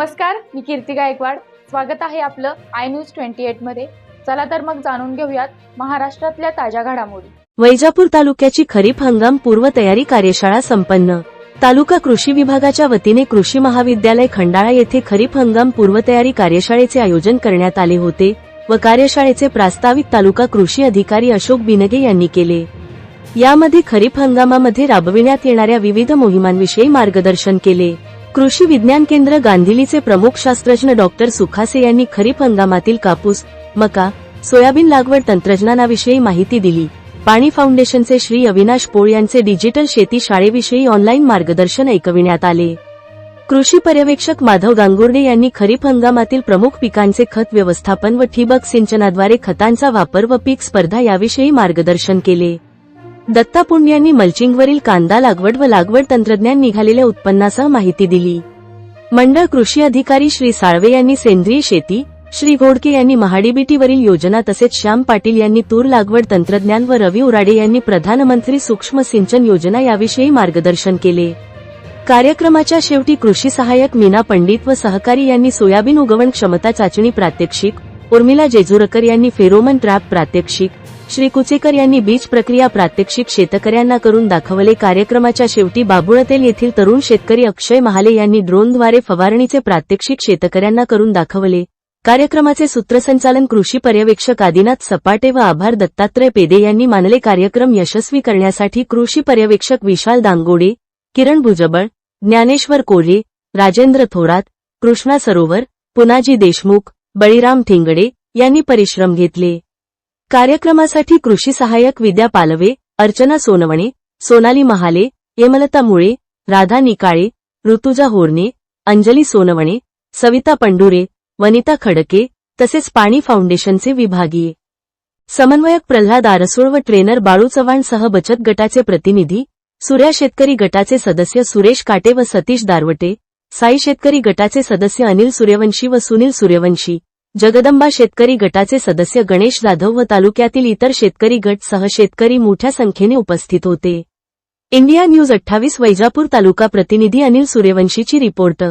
नमस्कार मी कीर्ती गायकवाड. स्वागत आहे आपलं आय न्यूज ट्वेंटी एटमध्ये. चला तर मग जाणून घेऊयात महाराष्ट्रातल्या ताज्या घडामोडी. वैजापूर तालुक्याची खरीप हंगाम पूर्वतयारी कार्यशाळा संपन्न. तालुका कृषी विभागाच्या वतीने कृषी महाविद्यालय खंडाळा येथे खरीप हंगाम पूर्वतयारी कार्यशाळेचे आयोजन करण्यात आले होते व कार्यशाळेचे प्रास्ताविक तालुका कृषी अधिकारी अशोक बिनगे यांनी केले. यामध्ये खरीप हंगामामध्ये राबविण्यात येणाऱ्या विविध मोहिमांविषयी मार्गदर्शन केले. कृषी विज्ञान केंद्र गांधिलीचे प्रमुख शास्त्रज्ञ डॉक्टर सुखासे यांनी खरीप हंगामातील कापूस मका सोयाबीन लागवड तंत्रज्ञानाविषयी माहिती दिली. पाणी फाउंडेशनचे श्री अविनाश पोळ यांचे डिजिटल शेती शाळेविषयी ऑनलाईन मार्गदर्शन ऐकविण्यात आले. कृषी पर्यवेक्षक माधव गांगुर्डे यांनी खरीप हंगामातील प्रमुख पिकांचे खत व्यवस्थापन व ठिबक सिंचनाद्वारे खतांचा वापर व पीक स्पर्धा याविषयी मार्गदर्शन केले. दत्तापुंड यांनी मल्चिंगवरील कांदा लागवड व लागवड तंत्रज्ञान निघालेल्या उत्पन्नासह माहिती दिली. मंडळ कृषी अधिकारी श्री साळवे यांनी सेंद्रिय शेती श्री घोडके यांनी महाडीबीटीवरील योजना तसेच श्याम पाटील यांनी तूर लागवड तंत्रज्ञान व रवी उराडे यांनी प्रधानमंत्री सूक्ष्म सिंचन योजना याविषयी मार्गदर्शन केले. कार्यक्रमाच्या शेवटी कृषी सहाय्यक मीना पंडित व सहकारी यांनी सोयाबीन उगवण क्षमता चाचणी प्रात्यक्षिक उर्मिला जेजुरकर यांनी फेरोमन ट्रॅप प्रात्यक्षिक श्री कुचेकर यांनी बीज प्रक्रिया प्रात्यक्षिक शेतकऱ्यांना करून दाखवले. कार्यक्रमाच्या शेवटी बाबुळतेल येथील तरुण शेतकरी अक्षय महाले यांनी ड्रोनद्वारे फवारणीचे प्रात्यक्षिक शेतकऱ्यांना करून दाखवले. कार्यक्रमाचे सूत्रसंचालन कृषी पर्यवेक्षक आदिनाथ सपाटे व आभार दत्तात्रय पेदे यांनी मानले. कार्यक्रम यशस्वी करण्यासाठी कृषी पर्यवेक्षक विशाल दांगोडे किरण भुजबळ ज्ञानेश्वर कोल्हे राजेंद्र थोरात कृष्णा सरोवर पुनाजी देशमुख बळीराम ठिंगडे यांनी परिश्रम घेतले. कार्यक्रमासाठी कृषी सहाय्यक विद्या पालवे अर्चना सोनवणे सोनाली महाले येमलता मुळे राधा निकाळे ऋतुजा होरणे अंजली सोनवणे सविता पंडुरे वनिता खडके तसेच पाणी फाउंडेशनचे विभागीय. समन्वयक प्रल्हाद आरसूळ व ट्रेनर बाळू चव्हाण सह बचत गटाचे प्रतिनिधी सूर्या शेतकरी गटाचे सदस्य सुरेश काटे व सतीश दारवटे साई शेतकरी गटाचे सदस्य अनिल सूर्यवंशी व सुनील सूर्यवंशी. जगदंबा शेतकरी गटाचे सदस्य गणेश जाधव व तालुक्यातील इतर शेतकरी गट सह शेतकरी मोठ्या संख्येने उपस्थित होते. इंडिया न्यूज अठ्ठावीस वैजापूर तालुका प्रतिनिधी अनिल सूर्यवंशीची रिपोर्ट.